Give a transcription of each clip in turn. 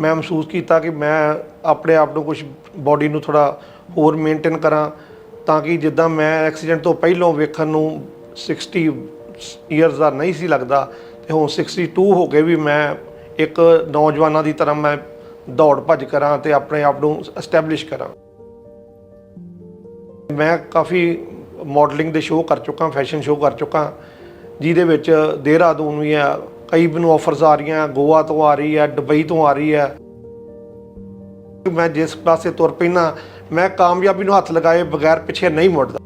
ਮੈਂ ਮਹਿਸੂਸ ਕੀਤਾ ਕਿ ਮੈਂ ਆਪਣੇ ਆਪ ਨੂੰ ਕੁਝ ਬਾਡੀ ਨੂੰ ਥੋੜਾ ਹੋਰ ਮੇਨਟੇਨ ਕਰਾਂ ਤਾਂ ਕਿ ਜਿੱਦਾਂ ਮੈਂ ਐਕਸੀਡੈਂਟ ਤੋਂ ਪਹਿਲਾਂ ਵੇਖਣ ਨੂੰ 60 ਇਅਰਸ ਦਾ ਨਹੀਂ ਸੀ ਲੱਗਦਾ ਤੇ ਹੁਣ 62 ਹੋ ਕੇ ਵੀ ਮੈਂ ਇੱਕ ਨੌਜਵਾਨਾਂ ਦੀ ਤਰ੍ਹਾਂ ਮੈਂ ਦੌੜ ਭੱਜ ਕਰਾਂ ਤੇ ਆਪਣੇ ਆਪ ਨੂੰ ਐਸਟੈਬਲਿਸ਼ ਕਰਾਂ। ਮੈਂ ਕਾਫੀ ਮਾਡਲਿੰਗ ਦੇ ਸ਼ੋਅ ਕਰ ਚੁੱਕਾ ਫੈਸ਼ਨ ਸ਼ੋਅ ਕਰ ਚੁੱਕਾ, ਜਿਹਦੇ ਵਿੱਚ ਦੇਹਰਾਦੂਨ ਵੀ ਆ ਕਈ ਮੈਨੂੰ ਆਫਰਸ ਆ ਰਹੀਆਂ, ਗੋਆ ਤੋਂ ਆ ਰਹੀ ਹੈ, ਦੁਬਈ ਤੋਂ ਆ ਰਹੀ ਹੈ। ਮੈਂ ਜਿਸ ਪਾਸੇ ਤੁਰ ਪੈਣਾ ਮੈਂ ਕਾਮਯਾਬੀ ਨੂੰ ਹੱਥ ਲਗਾਏ ਬਗੈਰ ਪਿੱਛੇ ਨਹੀਂ ਮੁੜਦਾ।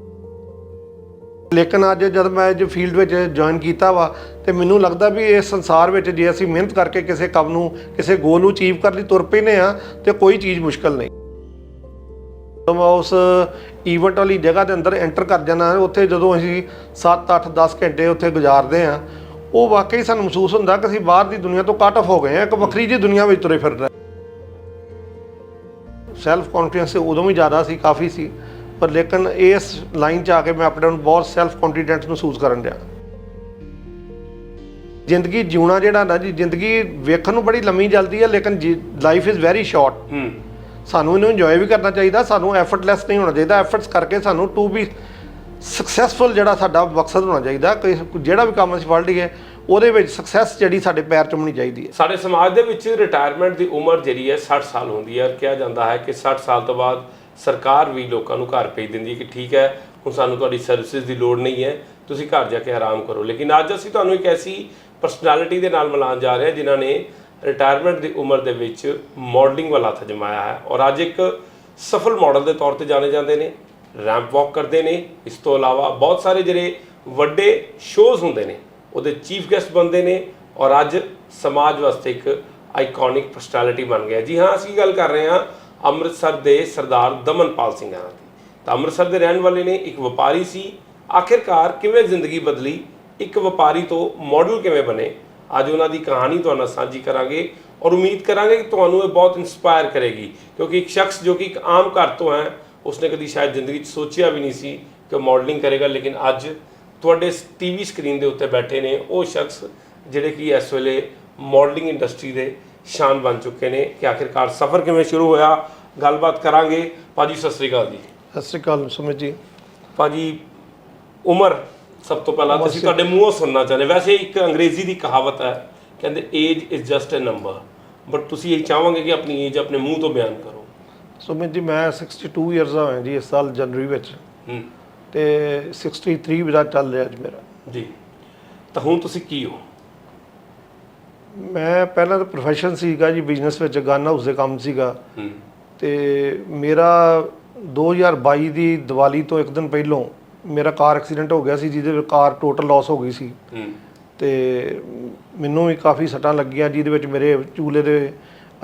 ਲੇਕਿਨ ਅੱਜ ਜਦ ਮੈਂ ਜੋ ਫੀਲਡ ਵਿੱਚ ਜੁਆਇਨ ਕੀਤਾ ਵਾ, ਤੇ ਮੈਨੂੰ ਲੱਗਦਾ ਵੀ ਇਸ ਸੰਸਾਰ ਵਿੱਚ ਜੇ ਅਸੀਂ ਮਿਹਨਤ ਕਰਕੇ ਕਿਸੇ ਕੰਮ ਨੂੰ, ਕਿਸੇ ਗੋਲ ਨੂੰ ਅਚੀਵ ਕਰਨ ਲਈ ਤੁਰ ਪੈਨੇ ਆ ਤੇ ਕੋਈ ਚੀਜ਼ ਮੁਸ਼ਕਲ ਨਹੀਂ। ਜਦੋਂ ਮੈਂ ਉਸ ਈਵੈਂਟ ਵਾਲੀ ਜਗ੍ਹਾ ਦੇ ਅੰਦਰ ਐਂਟਰ ਕਰ ਜਾਣਾ ਉੱਥੇ ਜਦੋਂ ਅਸੀਂ 7 8 10 ਘੰਟੇ ਉੱਥੇ ਗੁਜ਼ਾਰਦੇ ਆ ਉਹ ਵਾਕਈ ਸਾਨੂੰ ਮਹਿਸੂਸ ਹੁੰਦਾ ਕਿ ਅਸੀਂ ਬਾਹਰ ਦੀ ਦੁਨੀਆ ਤੋਂ ਕੱਟ ਆਫ ਹੋ ਗਏ ਆ ਇੱਕ ਵੱਖਰੀ ਜਿਹੀ ਦੁਨੀਆ ਵਿੱਚ ਤੁਰੇ ਫਿਰ ਰਹੇ ਸੈਲਫ ਕੌਨਫੀਡੈਂਸ ਉਦੋਂ ਵੀ ਜ਼ਿਆਦਾ ਸੀ ਕਾਫੀ ਸੀ ਪਰ ਲੇਕਿਨ ਇਸ ਲਾਈਨ 'ਚ ਆ ਕੇ ਮੈਂ ਆਪਣੇ ਆਪ ਨੂੰ ਬਹੁਤ ਸੈਲਫ ਕੌਨਫੀਡੈਂਟ ਮਹਿਸੂਸ ਕਰਨ ਡਿਆ। ਜ਼ਿੰਦਗੀ ਜਿਉਣਾ ਜਿਹੜਾ ਨਾ ਜੀ ਜ਼ਿੰਦਗੀ ਵੇਖਣ ਨੂੰ ਬੜੀ ਲੰਮੀ ਜਲਦੀ ਹੈ ਲੇਕਿਨ ਲਾਈਫ ਇਜ਼ ਵੈਰੀ ਸ਼ਾਰਟ ਹੂੰ। ਸਾਨੂੰ ਇਹਨੂੰ ਇੰਜੋਏ ਵੀ ਕਰਨਾ ਚਾਹੀਦਾ ਸਾਨੂੰ ਐਫਰਟਲੈਸ ਨਹੀਂ ਹੋਣਾ ਚਾਹੀਦਾ ਐਫਰਟਸ ਕਰਕੇ ਸਾਨੂੰ ਟੂ ਬੀ ਸਕਸੈਸਫੁਲ ਜਿਹੜਾ ਸਾਡਾ ਮਕਸਦ ਹੋਣਾ ਚਾਹੀਦਾ, ਕੋਈ ਜਿਹੜਾ ਵੀ ਕੰਮ ਅਸੀਂ ਫੜ ਲਈਏ, ਉਹਦੇ ਵਿੱਚ ਸਕਸੈਸ ਜਿਹੜੀ ਸਾਡੇ ਪੈਰ ਚੁੰਮਣੀ ਚਾਹੀਦੀ ਹੈ। ਸਾਡੇ ਸਮਾਜ ਦੇ ਵਿੱਚ ਰਿਟਾਇਰਮੈਂਟ ਦੀ ਉਮਰ ਜਿਹੜੀ ਹੈ 60 ਸਾਲ ਹੁੰਦੀ ਹੈ ਕਿਹਾ ਜਾਂਦਾ ਹੈ ਕਿ 60 ਸਾਲ ਤੋਂ ਬਾਅਦ ਸਰਕਾਰ ਵੀ ਲੋਕਾਂ ਨੂੰ ਘਰ ਭੇਜ ਦਿੰਦੀ ਹੈ ਕਿ ਠੀਕ ਹੈ, ਹੁਣ ਸਾਨੂੰ ਤੁਹਾਡੀ ਸਰਵਿਸਿਜ਼ ਦੀ ਲੋੜ ਨਹੀਂ ਹੈ, ਤੁਸੀਂ ਘਰ ਜਾ ਕੇ ਆਰਾਮ ਕਰੋ। ਲੇਕਿਨ ਅੱਜ ਅਸੀਂ ਤੁਹਾਨੂੰ ਇੱਕ ਐਸੀ ਪਰਸਨੈਲਿਟੀ ਦੇ ਨਾਲ ਮਿਲਾਉਣ ਜਾ ਰਹੇ ਹਾਂ ਜਿਨ੍ਹਾਂ ਨੇ ਰਿਟਾਇਰਮੈਂਟ ਦੀ ਉਮਰ ਦੇ ਵਿੱਚ ਮਾਡਲਿੰਗ ਵਾਲਾ ਹੱਥ ਜਮਾਇਆ ਹੈ ਔਰ ਅੱਜ ਇੱਕ ਸਫਲ ਮਾਡਲ ਦੇ ਤੌਰ ਤੇ ਜਾਣੇ ਜਾਂਦੇ ਨੇ। ਰੈਂਪ ਵਾਕ ਕਰਦੇ ਨੇ। ਇਸ ਤੋਂ ਇਲਾਵਾ ਬਹੁਤ ਸਾਰੇ ਜਿਹੜੇ ਵੱਡੇ ਸ਼ੋਜ਼ ਹੁੰਦੇ ਨੇ, ਉਹਦੇ ਚੀਫ ਗੈਸਟ ਬਣਦੇ ਨੇ ਔਰ ਅੱਜ ਸਮਾਜ ਵਾਸਤੇ ਇੱਕ ਆਈਕੋਨਿਕ ਪਰਸਨੈਲਿਟੀ ਬਣ ਗਿਆ। ਜੀ ਹਾਂ, ਅਸੀਂ ਗੱਲ ਕਰ ਰਹੇ ਹਾਂ ਅੰਮ੍ਰਿਤਸਰ ਦੇ ਸਰਦਾਰ ਦਮਨਪਾਲ ਸਿੰਘ ਦੀ। ਤਾਂ ਅੰਮ੍ਰਿਤਸਰ ਦੇ ਰਹਿਣ ਵਾਲੇ ਨੇ, ਇੱਕ ਵਪਾਰੀ ਸੀ। ਆਖਿਰਕਾਰ ਕਿਵੇਂ ਜ਼ਿੰਦਗੀ ਬਦਲੀ? ਇੱਕ ਵਪਾਰੀ ਤੋਂ ਮਾਡਲ ਕਿਵੇਂ ਬਣੇ? ਅੱਜ ਉਹਨਾਂ ਦੀ ਕਹਾਣੀ ਤੁਹਾਡੇ ਸਾਂਝੀ ਕਰਾਂਗੇ ਔਰ ਉਮੀਦ ਕਰਾਂਗੇ ਕਿ ਤੁਹਾਨੂੰ ਇਹ ਬਹੁਤ ਇਨਸਪਾਇਰ ਕਰੇਗੀ। ਕਿਉਂਕਿ ਇੱਕ ਸ਼ਖਸ ਜੋ ਕਿ ਇੱਕ ਆਮ ਘਰ ਤੋਂ ਹੈ ਉਸਨੇ ਕਦੀ ਸ਼ਾਇਦ ਜ਼ਿੰਦਗੀ 'ਚ ਸੋਚਿਆ ਵੀ ਨਹੀਂ ਸੀ ਕਿ ਮਾਡਲਿੰਗ ਕਰੇਗਾ ਲੇਕਿਨ ਅੱਜ ਤੁਹਾਡੇ ਟੀਵੀ ਸਕਰੀਨ ਦੇ ਉੱਤੇ ਬੈਠੇ ਨੇ ਉਹ ਸ਼ਖਸ ਜਿਹੜੇ ਕਿ ਇਸ ਵੇਲੇ ਮਾਡਲਿੰਗ ਇੰਡਸਟਰੀ ਦੇ ਸ਼ਾਨ ਬਣ ਚੁੱਕੇ ਨੇ ਕਿ ਆਖਿਰਕਾਰ ਸਫ਼ਰ ਕਿਵੇਂ ਸ਼ੁਰੂ ਹੋਇਆ? ਗੱਲਬਾਤ ਕਰਾਂਗੇ। ਭਾਜੀ ਸਤਿ ਸ੍ਰੀ ਅਕਾਲ ਜੀ। ਸਤਿ ਸ਼੍ਰੀ ਅਕਾਲ ਸੁਮਿਤ ਜੀ। ਭਾਜੀ ਉਮਰ ਸਭ ਤੋਂ ਪਹਿਲਾਂ ਤੁਸੀਂ ਤੁਹਾਡੇ ਮੂੰਹੋਂ ਸੁਣਨਾ ਚਾਹੁੰਦੇ। ਵੈਸੇ ਇੱਕ ਅੰਗਰੇਜ਼ੀ ਦੀ ਕਹਾਵਤ ਹੈ ਕਹਿੰਦੇ age is just a number but ਤੁਸੀਂ ਇਹ ਚਾਹੋਗੇ ਕਿ ਆਪਣੀ ਏਜ ਆਪਣੇ ਮੂੰਹ ਤੋਂ ਬਿਆਨ ਕਰੋ। ਸੁਮਿਤ ਜੀ ਮੈਂ 62 ਇਅਰਸ ਦਾ ਹੋਇਆ ਜੀ ਇਸ ਸਾਲ ਜਨਵਰੀ ਵਿੱਚ। ਹੂੰ। ਤੇ 63 ਦਾ ਚੱਲ ਰਿਹਾ ਅੱਜ ਮੇਰਾ। ਜੀ। ਤਾਂ ਹੁਣ ਤੁਸੀਂ ਕੀ ਹੋ? ਮੈਂ ਪਹਿਲਾਂ ਤਾਂ ਪ੍ਰੋਫੈਸ਼ਨ ਸੀਗਾ ਜੀ ਬਿਜ਼ਨਸ ਵਿੱਚ ਗਨ ਹਾਊਸ ਦੇ ਕੰਮ ਸੀਗਾ। ਹੂੰ। ਤੇ ਮੇਰਾ 2022 ਦੀ ਦੀਵਾਲੀ ਤੋਂ ਇੱਕ ਦਿਨ ਪਹਿਲਾਂ ਮੇਰਾ ਕਾਰ ਐਕਸੀਡੈਂਟ ਹੋ ਗਿਆ ਸੀ ਜਿਹਦੇ ਵਿੱਚ ਕਾਰ ਟੋਟਲ ਲਾਸ ਹੋ ਗਈ ਸੀ। ਹੂੰ। ਤੇ ਮੈਨੂੰ ਵੀ ਕਾਫੀ ਸੱਟਾਂ ਲੱਗੀਆਂ ਜਿਹਦੇ ਵਿੱਚ ਮੇਰੇ ਚੂਲੇ ਦੇ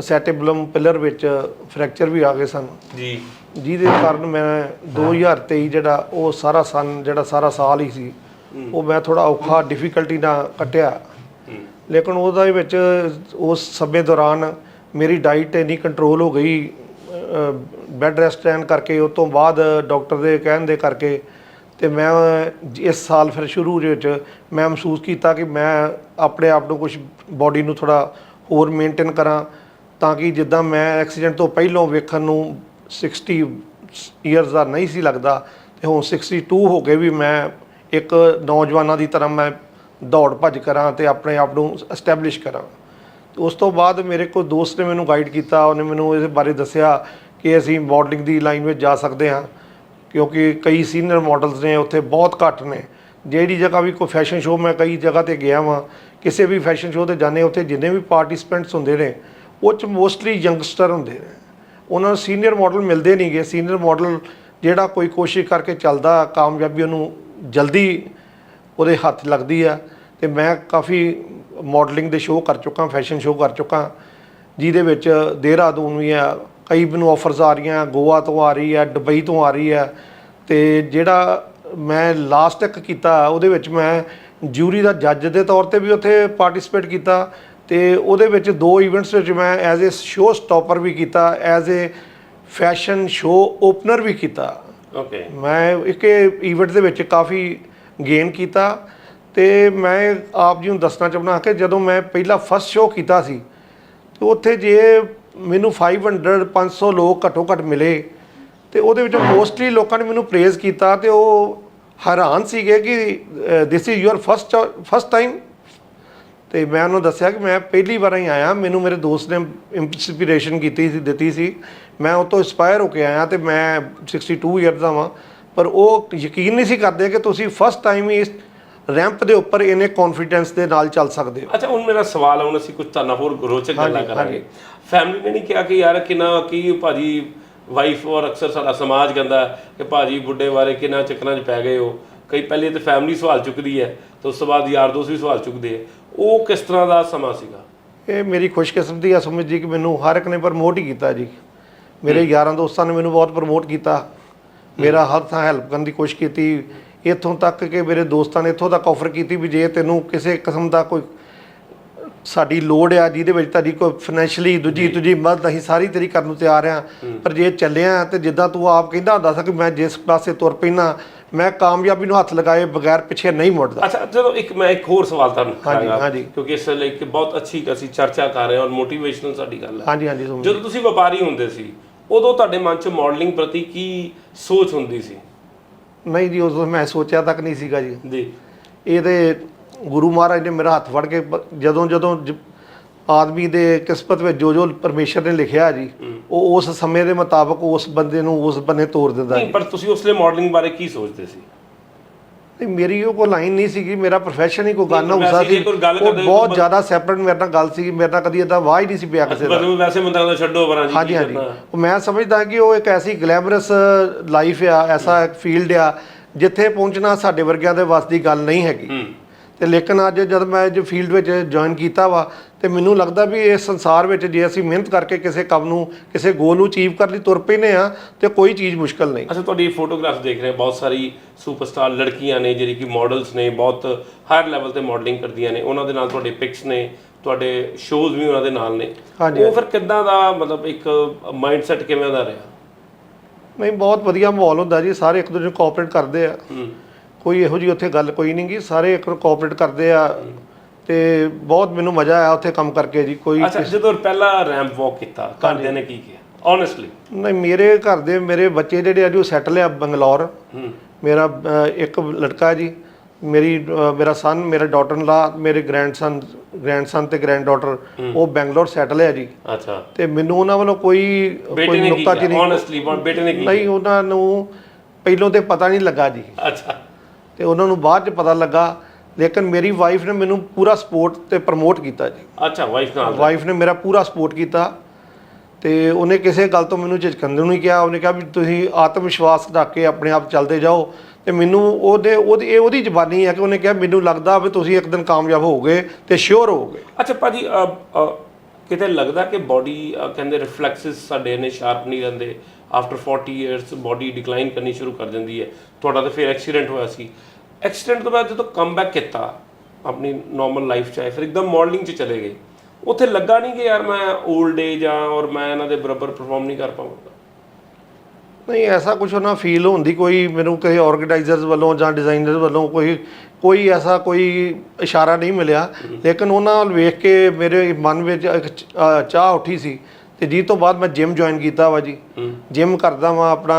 ਅਸੈਟੇਬਲਮ ਪਿਲਰ ਵਿੱਚ ਫ੍ਰੈਕਚਰ ਵੀ ਆ ਗਏ ਸਨ। ਜੀ। ਜਿਹਦੇ ਕਾਰਨ ਮੈਂ 2023 ਜਿਹੜਾ ਉਹ ਸਾਰਾ ਸਨ ਜਿਹੜਾ ਸਾਰਾ ਸਾਲ ਹੀ ਸੀ ਉਹ ਮੈਂ ਥੋੜਾ ਔਖਾ ਡਿਫਿਕਲਟੀ ਨਾਲ ਕੱਟਿਆ। ਲੇਕਿਨ ਉਹਦਾ ਵਿੱਚ ਉਸ ਸਮੇਂ ਦੌਰਾਨ ਮੇਰੀ ਡਾਈਟ ਇੰਨੀ ਕੰਟਰੋਲ ਹੋ ਗਈ ਬੈੱਡ ਰੈਸਟ ਲੈਣ ਕਰਕੇ ਉਸ ਤੋਂ ਬਾਅਦ ਡਾਕਟਰ ਦੇ ਕਹਿਣ ਦੇ ਕਰਕੇ ਤੇ ਮੈਂ ਇਸ ਸਾਲ ਫਿਰ ਸ਼ੁਰੂ ਵਿੱਚ ਮੈਂ ਮਹਿਸੂਸ ਕੀਤਾ ਕਿ ਮੈਂ ਆਪਣੇ ਆਪ ਨੂੰ ਕੁਝ ਬਾਡੀ ਨੂੰ ਥੋੜਾ ਹੋਰ ਮੇਨਟੇਨ ਕਰਾਂ। ਤਾਂ ਕਿ ਜਿੱਦਾਂ ਮੈਂ ਐਕਸੀਡੈਂਟ ਤੋਂ ਪਹਿਲਾਂ ਵੇਖਣ ਨੂੰ 60 ਇਅਰਸ ਦਾ ਨਹੀਂ ਸੀ ਲੱਗਦਾ ਤੇ ਹੁਣ 62 ਹੋ ਕੇ ਵੀ ਮੈਂ ਇੱਕ ਨੌਜਵਾਨਾਂ ਦੀ ਤਰ੍ਹਾਂ ਮੈਂ ਦੌੜ ਭੱਜ ਕਰਾਂ ਤੇ ਆਪਣੇ ਆਪ ਨੂੰ ਐਸਟੈਬਲਿਸ਼ ਕਰਾਂ। ਉਸ ਤੋਂ ਬਾਅਦ ਮੇਰੇ ਕੋਲ ਦੋਸਤ ਨੇ ਮੈਨੂੰ ਗਾਈਡ ਕੀਤਾ, ਉਹਨੇ ਮੈਨੂੰ ਇਸ ਬਾਰੇ ਦੱਸਿਆ ਕਿ ਅਸੀਂ ਮਾਡਲਿੰਗ ਦੀ ਲਾਈਨ ਵਿੱਚ ਜਾ ਸਕਦੇ ਹਾਂ, ਕਿਉਂਕਿ ਕਈ ਸੀਨੀਅਰ ਮਾਡਲਸ ਨੇ ਉੱਥੇ ਬਹੁਤ ਘੱਟ ਨੇ। ਜਿਹੜੀ ਜਗ੍ਹਾ ਵੀ ਕੋਈ ਫੈਸ਼ਨ ਸ਼ੋਅ ਮੈਂ ਕਈ ਜਗ੍ਹਾ ਤੇ ਗਿਆ ਵਾਂ, ਕਿਸੇ ਵੀ ਫੈਸ਼ਨ ਸ਼ੋਅ ਤੇ ਜਾਣੇ ਉੱਥੇ ਜਿੰਨੇ ਵੀ ਪਾਰਟਿਸਪੈਂਟਸ ਹੁੰਦੇ ਨੇ ਉਹ ਚ ਮੋਸਟਲੀ ਯੰਗਸਟਰ ਹੁੰਦੇ ਨੇ। ਉਹਨਾਂ ਨੂੰ ਸੀਨੀਅਰ ਮਾਡਲ ਮਿਲਦੇ ਨਹੀਂਗੇ ਸੀਨੀਅਰ ਮਾਡਲ ਜਿਹੜਾ ਕੋਈ ਕੋਸ਼ਿਸ਼ ਕਰਕੇ ਚੱਲਦਾ, ਕਾਮਯਾਬੀ ਉਹਨੂੰ ਜਲਦੀ ਉਹਦੇ ਹੱਥ ਲੱਗਦੀ ਆ। ਤੇ ਮੈਂ ਕਾਫੀ ਮਾਡਲਿੰਗ ਦੇ ਸ਼ੋਅ ਕਰ ਚੁੱਕਾ ਫੈਸ਼ਨ ਸ਼ੋਅ ਕਰ ਚੁੱਕਾ। ਜਿਹਦੇ ਵਿੱਚ ਦੇਹਰਾਦੂਨ ਵੀ ਆ, ਕਈ ਮੈਨੂੰ ਆਫਰਸ ਆ ਰਹੀਆਂ, ਗੋਆ ਤੋਂ ਆ ਰਹੀ ਹੈ ਦੁਬਈ ਤੋਂ ਆ ਰਹੀ ਹੈ ਤੇ ਜਿਹੜਾ ਮੈਂ ਲਾਸਟ ਤੱਕ ਕੀਤਾ, ਉਹਦੇ ਵਿੱਚ ਮੈਂ ਜੂਰੀ ਦਾ ਜੱਜ ਦੇ ਤੌਰ ਤੇ ਵੀ ਉੱਥੇ ਪਾਰਟਿਸਿਪੇਟ ਕੀਤਾ। ਤੇ ਉਹਦੇ ਵਿੱਚ ਦੋ ਇਵੈਂਟਸ ਵਿੱਚ ਮੈਂ ਐਜ਼ ਅ ਸ਼ੋਅ ਸਟਾਪਰ ਵੀ ਕੀਤਾ as a fashion show opener ਵੀ ਕੀਤਾ। ਓਕੇ ਮੈਂ ਇੱਕ ਇਵੈਂਟ ਦੇ ਵਿੱਚ ਕਾਫੀ ਗੇਨ ਕੀਤਾ ਤੇ ਮੈਂ ਆਪ ਜੀ ਨੂੰ ਦੱਸਣਾ ਚਾਹੁੰਦਾ ਕਿ ਜਦੋਂ ਮੈਂ ਪਹਿਲਾ ਫਸਟ ਸ਼ੋਅ ਕੀਤਾ ਸੀ ਤੇ ਉੱਥੇ ਜੇ ਮੈਨੂੰ 500 500 ਲੋਕ ਘੱਟੋ ਘੱਟ ਮਿਲੇ ਤੇ ਉਹਦੇ ਵਿੱਚ ਮੋਸਟਲੀ ਲੋਕਾਂ ਨੇ ਮੈਨੂੰ ਪ੍ਰੇਜ਼ ਕੀਤਾ ਤੇ ਉਹ ਹੈਰਾਨ ਸੀਗੇ ਕਿ this is your first first time ਤੇ ਮੈਂ ਉਹਨੂੰ ਦੱਸਿਆ ਕਿ ਮੈਂ ਪਹਿਲੀ ਵਾਰ ਹੀ ਆਇਆ ਮੈਨੂੰ ਮੇਰੇ ਦੋਸਤ ਨੇ ਇੰਸਪੀਰੇਸ਼ਨ ਕੀਤੀ ਸੀ ਦਿੱਤੀ ਸੀ। ਮੈਂ ਉਹ ਤੋਂ ਇੰਸਪਾਇਰ ਹੋ ਕੇ ਆਇਆ ਤੇ ਮੈਂ 62 ਇਅਰਸ ਦਾ ਵਾਂ। ਪਰ ਉਹ ਯਕੀਨ ਨਹੀਂ ਸੀ ਕਰਦੇ ਕਿ ਤੁਸੀਂ ਫਸਟ ਟਾਈਮ ਹੀ ਇਸ ਰੈਂਪ ਦੇ ਉੱਪਰ ਇਹਨੇ ਕੌਨਫੀਡੈਂਸ ਦੇ ਨਾਲ ਚੱਲ ਸਕਦੇ ਹੋ। ਅੱਛਾ ਹੁਣ ਮੇਰਾ ਸਵਾਲ ਹੁਣ ਅਸੀਂ ਕੁਝ ਤੁਹਾਨੂੰ ਹੋਰ ਰੋਚਕ ਗੱਲਾਂ ਕਰਾਂਗੇ। ਫੈਮਿਲੀ ਨੇ ਨਹੀਂ ਕਿਹਾ ਕਿ ਯਾਰ ਕਿੰਨਾ ਕੀ ਭਾਜੀ ਵਾਈਫ ਔਰ ਅਕਸਰ ਸਾਡਾ ਸਮਾਜ ਕਹਿੰਦਾ ਕਿ ਭਾਜੀ ਬੁੱਢੇ ਬਾਰੇ ਕਿੰਨਾ ਚੱਕਰਾਂ 'ਚ ਪੈ ਗਏ ਹੋ? ਕਈ ਪਹਿਲੇ ਤਾਂ ਫੈਮਿਲੀ ਸਵਾਲ ਚੁੱਕਦੀ ਹੈ ਤੇ ਉਸ ਤੋਂ ਬਾਅਦ ਯਾਰ ਦੋਸਤ ਵੀ ਸਵਾਲ ਚੁੱਕਦੇ ਆ ਉਹ ਕਿਸ ਤਰ੍ਹਾਂ ਦਾ ਸਮਾਂ ਸੀਗਾ? ਇਹ ਮੇਰੀ ਖੁਸ਼ਕਿਸਮਤੀ ਆ ਸਮਝ ਜੀ ਕਿ ਮੈਨੂੰ ਹਰ ਇੱਕ ਨੇ ਪ੍ਰਮੋਟ ਹੀ ਕੀਤਾ ਜੀ। ਮੇਰੇ ਯਾਰਾਂ ਦੋਸਤਾਂ ਨੇ ਮੈਨੂੰ ਬਹੁਤ ਪ੍ਰਮੋਟ ਕੀਤਾ। ਮੇਰਾ ਹਰ ਥਾਂ ਹੈਲਪ ਕਰਨ ਦੀ ਕੋਸ਼ਿਸ਼ ਕੀਤੀ। ਇੱਥੋਂ ਤੱਕ ਕਿ ਮੇਰੇ ਦੋਸਤਾਂ ਨੇ ਇੱਥੋਂ ਤੱਕ ਆਫਰ ਕੀਤੀ ਵੀ ਜੇ ਤੈਨੂੰ ਕਿਸੇ ਕਿਸਮ ਦਾ ਕੋਈ ਸਾਡੀ ਲੋੜ ਆ ਜਿਹਦੇ ਵਿੱਚ ਤੁਹਾਡੀ ਕੋਈ ਫਾਈਨੈਂਸ਼ਲੀ ਦੂਜੀ ਦੂਜੀ ਮਦਦ ਅਸੀਂ ਸਾਰੀ ਤੇਰੀ ਕਰਨ ਨੂੰ ਤਿਆਰ ਆ। ਪਰ ਜੇ ਚੱਲਿਆ ਤੇ ਜਿੱਦਾਂ ਤੂੰ ਆਪ ਕਹਿੰਦਾ ਹੁੰਦਾ ਸੀ ਕਿ ਮੈਂ ਜਿਸ ਪਾਸੇ ਤੁਰ ਪੈਣਾ ਮੈਂ ਕਾਮਯਾਬੀ ਨੂੰ ਹੱਥ ਲਗਾਏ ਬਗੈਰ ਪਿੱਛੇ ਨਹੀਂ ਮੁੜਦਾ। ਅੱਛਾ ਜਦੋਂ ਇੱਕ ਮੈਂ ਇੱਕ ਹੋਰ ਸਵਾਲ ਤੁਹਾਨੂੰ ਹਾਂਜੀ, ਕਰਾਂਗਾ ਹਾਂਜੀ। ਕਿਉਂਕਿ ਇਸ ਲਈ ਇੱਕ ਬਹੁਤ ਅੱਛੀ ਅਸੀਂ ਚਰਚਾ ਕਰ ਰਹੇ ਹਾਂ ਔਰ ਮੋਟੀਵੇਸ਼ਨਲ ਸਾਡੀ ਗੱਲ ਹੈ। ਹਾਂਜੀ ਹਾਂਜੀ ਸੁਮਨ ਜਦੋਂ ਤੁਸੀਂ ਵਪਾਰੀ ਹੁੰਦੇ ਸੀ ਉਦੋਂ ਤੁਹਾਡੇ ਮਨ 'ਚ ਮਾਡਲਿੰਗ ਪ੍ਰਤੀ ਕੀ ਸੋਚ ਹੁੰਦੀ ਸੀ? ਨਹੀਂ ਜੀ ਉਦੋਂ ਮੈਂ ਸੋਚਿਆ ਤੱਕ ਨਹੀਂ ਸੀਗਾ ਜੀ। ਜੀ। ਇਹ ਤੇ ਗੁਰੂ ਮਹਾਰਾਜ ਨੇ ਮੇਰਾ ਹੱਥ ਫੜ ਕੇ ਬ- ਜਦੋਂ ਜਦੋਂ ਜ- ਆਦਮੀ ਦੇ ਕਿਸਮਤ ਵਿੱਚ ਜੋ ਜੋ ਪਰਮੇਸ਼ਰ ਨੇ ਲਿਖਿਆ ਜੀ ਉਹ ਉਸ ਸਮੇਂ ਦੇ ਮੁਤਾਬਕ ਉਸ ਬੰਦੇ ਨੂੰ ਉਸ ਬੰਨੇ ਤੋਰ ਦਿੰਦਾ ਨਹੀਂ ਪਰ ਤੁਸੀਂ ਉਸਲੇ ਮਾਡਲਿੰਗ ਬਾਰੇ ਕੀ ਸੋਚਦੇ ਸੀ? ਨਹੀਂ ਮੇਰੀ ਉਹ ਕੋਈ ਲਾਈਨ ਨਹੀਂ ਸੀਗੀ ਮੇਰਾ ਪ੍ਰੋਫੈਸ਼ਨ ਹੀ ਕੋਈ ਨਹੀਂ, ਹੁੰਦਾ ਸੀ। ਗੱਲ ਉਹ ਬਹੁਤ ਜ਼ਿਆਦਾ ਸੈਪਰੇਟ ਮੇਰੇ ਨਾਲ ਗੱਲ ਸੀ ਮੇਰੇ ਨਾਲ ਕਦੀ ਇਦਾਂ ਵਾਹ ਹੀ ਨਹੀਂ ਸੀ ਪਿਆ ਕਿਸੇ ਦਾ। ਵੈਸੇ ਬੰਦਾ ਕਹਿੰਦਾ ਛੱਡੋ ਪਰਾਂ ਜੀ ਹਾਂਜੀ ਹਾਂਜੀ। ਉਹ ਮੈਂ ਸਮਝਦਾ ਕਿ ਉਹ ਇੱਕ ਐਸੀ ਗਲੈਮਰਸ ਲਾਈਫ ਆ ਐਸਾ ਇੱਕ ਫੀਲਡ ਆ ਜਿੱਥੇ ਪਹੁੰਚਣਾ ਸਾਡੇ ਵਰਗਿਆਂ ਦੇ ਵੱਸ ਦੀ ਗੱਲ ਨਹੀਂ ਹੈਗੀ। ਹੂੰ। ਤੇ ਲੇਕਿਨ ਅੱਜ ਜਦ ਮੈਂ ਜੋ ਫੀਲਡ ਵਿੱਚ ਜੁਆਇਨ ਕੀਤਾ ਵਾ ਤੇ ਮੈਨੂੰ ਲੱਗਦਾ ਵੀ ਇਸ ਸੰਸਾਰ ਵਿੱਚ ਜੇ ਅਸੀਂ ਮਿਹਨਤ ਕਰਕੇ ਕਿਸੇ ਕੰਮ ਨੂੰ ਕਿਸੇ ਗੋਲ ਨੂੰ ਅਚੀਵ ਕਰਨ ਲਈ ਤੁਰ ਪੈਨੇ ਆ ਤੇ ਕੋਈ ਚੀਜ਼ ਮੁਸ਼ਕਲ ਨਹੀਂ। ਅੱਛਾ ਤੁਹਾਡੀ ਫੋਟੋਗ੍ਰਾਫ ਦੇਖ ਰਹੇ ਹਾਂ ਬਹੁਤ ਸਾਰੀ ਸੁਪਰਸਟਾਰ ਲੜਕੀਆਂ ਨੇ ਜਿਹੜੀ ਕਿ ਮਾਡਲਸ ਨੇ ਬਹੁਤ ਹਾਇਰ ਲੈਵਲ ਤੇ ਮਾਡਲਿੰਗ ਕਰਦੀਆਂ ਨੇ ਉਹਨਾਂ ਦੇ ਨਾਲ ਤੁਹਾਡੇ ਪਿਕਸ ਨੇ ਤੁਹਾਡੇ ਸ਼ੋਜ਼ ਵੀ ਉਹਨਾਂ ਦੇ ਨਾਲ ਨੇ। ਹਾਂਜੀ, ਉਹ ਫਿਰ ਕਿੱਦਾਂ ਦਾ ਮਤਲਬ ਇੱਕ ਮਾਈਂਡਸੈਟ ਕਿਵੇਂ ਦਾ ਰਿਹਾ? ਨਹੀਂ ਬਹੁਤ ਵਧੀਆ ਮਾਹੌਲ ਹੁੰਦਾ ਜੀ ਸਾਰੇ ਇੱਕ ਦੂਜੇ ਨੂੰ ਕੋਆਪਰੇਟ ਕਰਦੇ ਆ। ਹੂੰ। ਕੋਈ ਇਹੋ ਜੀ ਉੱਥੇ ਗੱਲ ਕੋਈ ਨਹੀਂ ਗੀ ਸਾਰੇ ਇੱਕ ਨੂੰ ਕੋਆਪਰੇਟ ਕਰਦੇ ਆ। ਤੇ ਬਹੁਤ ਮੈਨੂੰ ਮਜ਼ਾ ਆਇਆ ਉੱਥੇ ਕੰਮ ਕਰਕੇ ਜੀ ਕੋਈ ਅੱਛਾ ਜਦੋਂ ਪਹਿਲਾ ਰੈਂਪ ਵਾਕ ਕੀਤਾ ਘਰਦਿਆਂ ਨੇ ਕੀ ਕਿਹਾ? ਓਨੈਸਟਲੀ ਨਹੀਂ ਮੇਰੇ ਘਰ ਦੇ ਮੇਰੇ ਬੱਚੇ ਜਿਹੜੇ ਆ ਜੀ ਉਹ ਸੈਟਲ ਆ ਬੰਗਲੌਰ। ਮੇਰਾ ਇੱਕ ਲੜਕਾ ਜੀ ਮੇਰੀ ਮੇਰਾ ਸਨ ਮੇਰਾ ਡਾਟਰ ਲਾ ਮੇਰੇ ਗ੍ਰੈਂਡਸਨ ਗ੍ਰੈਂਡਸਨ ਤੇ ਗ੍ਰੈਂਡਡਾਟਰ ਉਹ ਬੈਂਗਲੌਰ ਸੈਟਲ ਹੈ ਜੀ। ਅੱਛਾ। ਤੇ ਮੈਨੂੰ ਉਹਨਾਂ ਵੱਲੋਂ ਕੋਈ ਕੋਈ ਨੇ ਕੀ ਨੁਕਤਾਚੀਨੀ ਕਿਹਾ? ਓਨੈਸਟਲੀ ਬੇਟੇ ਨੇ ਕੀ ਨਹੀਂ ਉਹਨਾਂ ਨੂੰ ਪਹਿਲੋਂ ਤੇ ਪਤਾ ਨਹੀਂ ਲੱਗਾ ਜੀ। ਅੱਛਾ। ਤੇ ਉਹਨਾਂ ਨੂੰ ਬਾਅਦ ਚ ਪਤਾ ਲੱਗਾ ਲੇਕਿਨ ਮੇਰੀ ਵਾਈਫ ਨੇ ਮੈਨੂੰ ਪੂਰਾ ਸਪੋਰਟ ਤੇ ਪ੍ਰਮੋਟ ਕੀਤਾ ਜੀ। ਅੱਛਾ ਵਾਈਫ ਨਾਲ ਵਾਈਫ ਨੇ ਮੇਰਾ ਪੂਰਾ ਸਪੋਰਟ ਕੀਤਾ ਤੇ ਉਹਨੇ ਕਿਸੇ ਗੱਲ ਤੋਂ ਮੈਨੂੰ ਝਿਜਕਣ ਨੂੰ ਨਹੀਂ ਕਿਹਾ। ਉਹਨੇ ਕਿਹਾ ਵੀ ਤੁਸੀਂ ਆਤਮ ਵਿਸ਼ਵਾਸ ਰੱਖ ਕੇ ਆਪਣੇ ਆਪ ਚੱਲਦੇ ਜਾਓ ਤੇ ਮੈਨੂੰ ਉਹਦੇ ਉਹਦੀ ਇਹ ਉਹਦੀ ਜ਼ਬਾਨੀ ਹੈ ਕਿ ਉਹਨੇ ਕਿਹਾ ਮੈਨੂੰ ਲੱਗਦਾ ਵੀ ਤੁਸੀਂ ਇੱਕ ਦਿਨ ਕਾਮਯਾਬ ਹੋਵੋਗੇ ਤੇ ਸ਼ੋਰ ਹੋਵੋਗੇ। ਅੱਛਾ ਭਾਜੀ ਕਿਤੇ ਲੱਗਦਾ ਕਿ ਬਾਡੀ ਕਹਿੰਦੇ ਰਿਫਲੈਕਸਸ ਸਾਡੇ ਨੇ ਸ਼ਾਰਪ ਨਹੀਂ ਰਹਿੰਦੇ? ਆਫਟਰ 40 ਇਅਰਸ ਬਾਡੀ ਡਿਕਲਾਈਨ ਕਰਨੀ ਸ਼ੁਰੂ ਕਰ ਦਿੰਦੀ ਹੈ। ਤੁਹਾਡਾ ਤਾਂ ਫਿਰ ਐਕਸੀਡੈਂਟ ਹੋਇਆ ਸੀ। ਐਕਸੀਡੈਂਟ ਤੋਂ ਬਾਅਦ ਜਦੋਂ ਕਮਬੈਕ ਕੀਤਾ ਆਪਣੀ ਨਾਰਮਲ ਲਾਈਫ ਚ ਆਏ ਫਿਰ ਇੱਕਦਮ ਮਾਡਲਿੰਗ ਚ ਚਲੇ ਗਏ। ਉੱਥੇ ਲੱਗਾ ਨਹੀਂ ਕਿ ਯਾਰ ਮੈਂ 올ਡ ਏਜ ਆ ਔਰ ਮੈਂ ਇਹਨਾਂ ਦੇ ਬਰਾਬਰ ਪਰਫਾਰਮ ਨਹੀਂ ਕਰ ਪਾਵਾਂਗਾ ਨਹੀਂ ਐਸਾ ਕੁਝ ਉਹਨਾਂ ਫੀਲ ਹੁੰਦੀ ਕੋਈ ਮੈਨੂੰ ਕਿਸੇ ਆਰਗੇਨਾਈਜ਼ਰਸ ਵੱਲੋਂ ਜਾਂ ਡਿਜ਼ਾਈਨਰਸ ਵੱਲੋਂ ਕੋਈ ਕੋਈ ਐਸਾ ਕੋਈ ਇਸ਼ਾਰਾ ਨਹੀਂ ਮਿਲਿਆ। ਲੇਕਿਨ ਉਹਨਾਂ ਵੱਲ ਵੇਖ ਕੇ ਮੇਰੇ ਮਨ ਵਿੱਚ ਇੱਕ ਚ- ਚਾਹ ਉੱਠੀ ਸੀ ਤੇ ਜੀ ਤੋਂ ਬਾਅਦ ਮੈਂ ਜਿਮ ਜੁਆਇਨ ਕੀਤਾ ਵਾ ਜੀ। ਜਿਮ ਕਰਦਾ ਵਾਂ ਆਪਣਾ